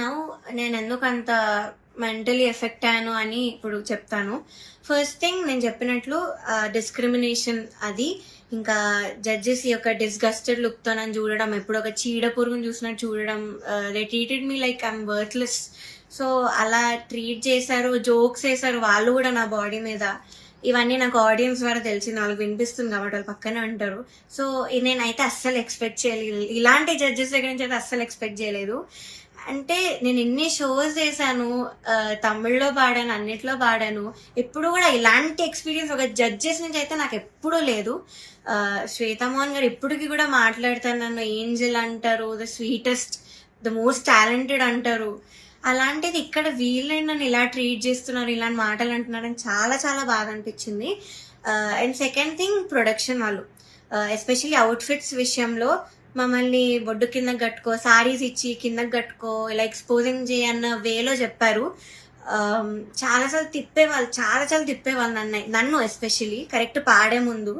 Now నేను ఎందుకు అంత మెంటలీ ఎఫెక్ట్ అయ్యాను అని ఇప్పుడు చెప్తాను. ఫస్ట్ థింగ్ నేను చెప్పినట్లు డిస్క్రిమినేషన్ అది. ఇంకా జడ్జెస్ యొక్క డిస్గస్టెడ్ లుక్తో నన్ను చూడడం ఎప్పుడు ఒక చీడ పురుగుని చూసినట్టు చూడడం they treated me like I'm worthless so అలా ట్రీట్ చేశారు జోక్స్ వేశారు వాళ్ళు కూడా నా బాడీ మీద. ఇవన్నీ నాకు ఆడియన్స్ ద్వారా తెలిసి వాళ్ళకి వినిపిస్తుంది కాబట్టి వాళ్ళు పక్కనే ఉంటారు. సో నేనైతే అస్సలు ఎక్స్పెక్ట్ చేయలేదు. ఇలాంటి జడ్జెస్ దగ్గర నుంచి అయితే అస్సలు ఎక్స్పెక్ట్ చేయలేదు. అంటే నేను ఎన్ని షోస్ చేశాను తమిళ్ళో పాడాను అన్నిట్లో పాడాను. ఎప్పుడు కూడా ఇలాంటి ఎక్స్పీరియన్స్ ఒక జడ్జెస్ నుంచి అయితే నాకు ఎప్పుడూ లేదు. శ్వేతమోహన్ గారు ఇప్పటికి కూడా మాట్లాడతారు నన్ను ఏంజల్ అంటారు the sweetest the most talented అంటారు. అలాంటిది ఇక్కడ వీళ్ళని నన్ను ఇలా ట్రీట్ చేస్తున్నారు ఇలాంటి మాటలు అంటున్నారని చాలా చాలా బాగా అనిపించింది. అండ్ సెకండ్ థింగ్ ప్రొడక్షన్ వాళ్ళు. ఎస్పెషల్లీ అవుట్ఫిట్స్ విషయంలో మమ్మల్ని బొడ్డు కింద కట్టుకో సారీస్ ఇచ్చి కిందకి కట్టుకో ఇలా ఎక్స్పోజింగ్ చేయన్న వేలో చెప్పారు. చాలాసార్లు తిప్పేవాళ్ళు చాలా చాలా తిప్పేవాళ్ళు నన్ను నన్ను ఎస్పెషల్లీ కరెక్ట్ పాడే ముందు.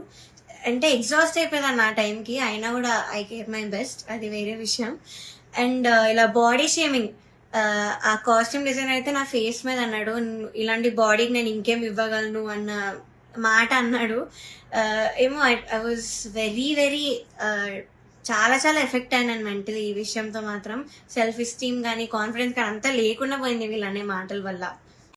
అంటే ఎగ్జాస్ట్ అయిపోయేదాన్ని ఆ టైంకి అయినా కూడా ఐ కేర్ మై బెస్ట్ అది వేరే విషయం. అండ్ ఇలా బాడీ షేమింగ్ ఆ కాస్ట్యూమ్ డిజైన్ అయితే నా ఫేస్ మీద అన్నాడు. ఇలాంటి బాడీకి నేను ఇంకేం ఇవ్వగలను అన్న మాట అన్నాడు. ఏమో ఐ వాజ్ వెరీ వెరీ చాలా చాలా ఎఫెక్ట్ అయినాను మెంటలీ ఈ విషయంతో మాత్రం. సెల్ఫ్ ఎస్టీమ్ కానీ కాన్ఫిడెన్స్ కానీ అంతా లేకుండా పోయింది వీళ్ళు అనే మాటల వల్ల.